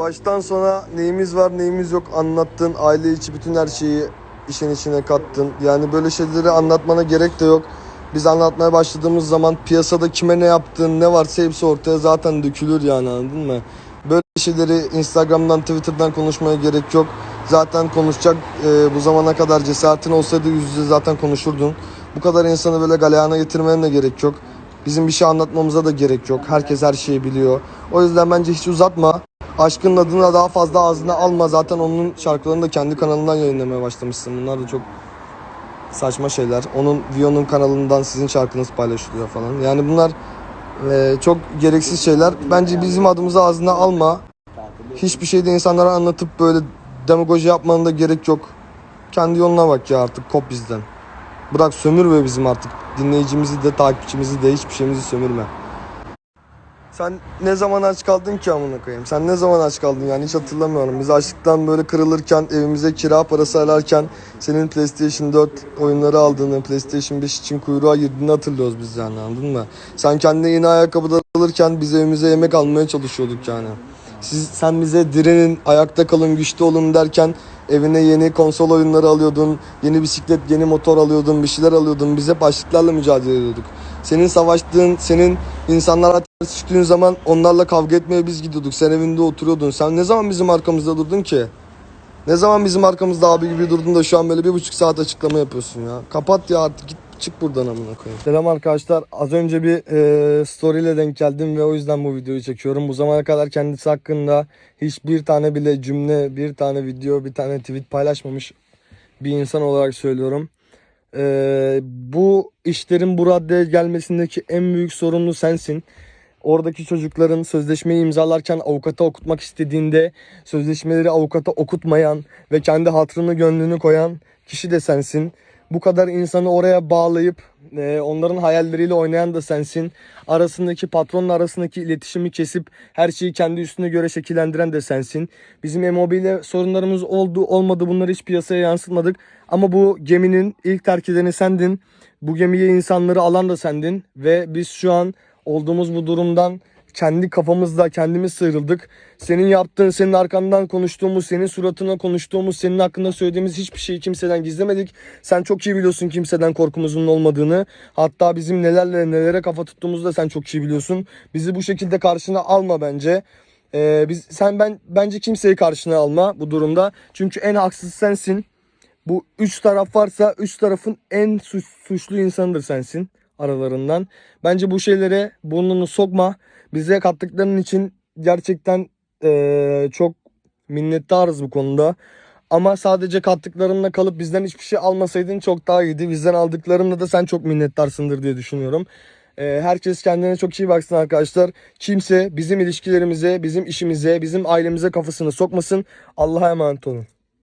baştan sona neyimiz var neyimiz yok anlattın. Aile içi bütün her şeyi işin içine kattın. Yani böyle şeyleri anlatmana gerek de yok. Biz anlatmaya başladığımız zaman piyasada kime ne yaptığın ne varsa hepsi ortaya zaten dökülür yani anladın mı? Böyle şeyleri Instagram'dan Twitter'dan konuşmaya gerek yok. Zaten konuşacak e, bu zamana kadar cesaretin olsaydı yüz yüze zaten konuşurdun. Bu kadar insanı böyle galeyana getirmene de gerek yok. Bizim bir şey anlatmamıza da gerek yok. Herkes her şeyi biliyor. O yüzden bence hiç uzatma. Aşkın adına daha fazla ağzına alma. Zaten onun şarkılarını da kendi kanalından yayınlamaya başlamışsın. Bunlar da çok saçma şeyler. Onun Vio'nun kanalından sizin şarkınız paylaşılıyor falan. Yani bunlar e, çok gereksiz şeyler. Bence bizim adımızı ağzına alma. Hiçbir şeyde insanlara anlatıp böyle demagoji yapmanın da gerek yok. Kendi yoluna bak ya artık kop bizden. Bırak sömürme bizim artık. Dinleyicimizi de takipçimizi de hiçbir şeyimizi sömürme. Sen ne zaman aç kaldın ki amına koyayım? Sen ne zaman aç kaldın yani hiç hatırlamıyorum. Biz açlıktan böyle kırılırken, evimize kira parası ararken senin PlayStation 4 oyunları aldığını, PlayStation 5 için kuyruğa girdiğini hatırlıyoruz biz yani anladın mı? Sen kendine yeni ayakkabılar alırken biz evimize yemek almaya çalışıyorduk yani. Siz, sen bize direnin, ayakta kalın, güçlü olun derken evine yeni konsol oyunları alıyordun, yeni bisiklet, yeni motor alıyordun, bir şeyler alıyordun. Biz hep açlıklarla mücadele ediyorduk. Senin savaştığın, senin insanlara ters düştüğün zaman onlarla kavga etmeye biz gidiyorduk. Sen evinde oturuyordun. Sen ne zaman bizim arkamızda durdun ki? Ne zaman bizim arkamızda abi gibi durdun da şu an böyle bir buçuk saat açıklama yapıyorsun ya. Kapat ya artık git çık buradan amına koyayım. Selam arkadaşlar. Az önce bir e, story ile denk geldim ve o yüzden bu videoyu çekiyorum. Bu zamana kadar kendisi hakkında hiçbir tane bile cümle, bir tane video, bir tane tweet paylaşmamış bir insan olarak söylüyorum. E, bu işlerin bu raddeye gelmesindeki en büyük sorumlu sensin. Oradaki çocukların sözleşmeyi imzalarken avukata okutmak istediğinde sözleşmeleri avukata okutmayan ve kendi hatırını gönlünü koyan kişi de sensin. Bu kadar insanı oraya bağlayıp e, onların hayalleriyle oynayan da sensin. Arasındaki patronla arasındaki iletişimi kesip her şeyi kendi üstüne göre şekillendiren de sensin. Bizim MOB ile sorunlarımız oldu olmadı bunları hiç piyasaya yansıtmadık. Ama bu geminin ilk terk edeni sendin. Bu gemiye insanları alan da sendin. Ve biz şu an olduğumuz bu durumdan kendi kafamızda kendimiz sıyrıldık. Senin yaptığın, senin arkandan konuştuğumuz, senin suratına konuştuğumuz, senin hakkında söylediğimiz hiçbir şeyi kimseden gizlemedik. Sen çok iyi biliyorsun kimseden korkumuzun olmadığını. Hatta bizim nelerle nelere kafa tuttuğumuzu da sen çok iyi biliyorsun. Bizi bu şekilde karşına alma bence. Ee, biz sen ben bence kimseyi karşına alma bu durumda. Çünkü en haksız sensin. Bu üç taraf varsa üç tarafın en suç, suçlu insanıdır sensin aralarından. Bence bu şeylere burnunu sokma. Bize kattıkların için gerçekten eee, çok minnettarız bu konuda. Ama sadece kattıklarınla kalıp bizden hiçbir şey almasaydın çok daha iyiydi. Bizden aldıklarında da sen çok minnettarsındır diye düşünüyorum. Eee, herkes kendine çok iyi baksın arkadaşlar. Kimse bizim ilişkilerimize, bizim işimize, bizim ailemize kafasını sokmasın. Allah'a emanet olun.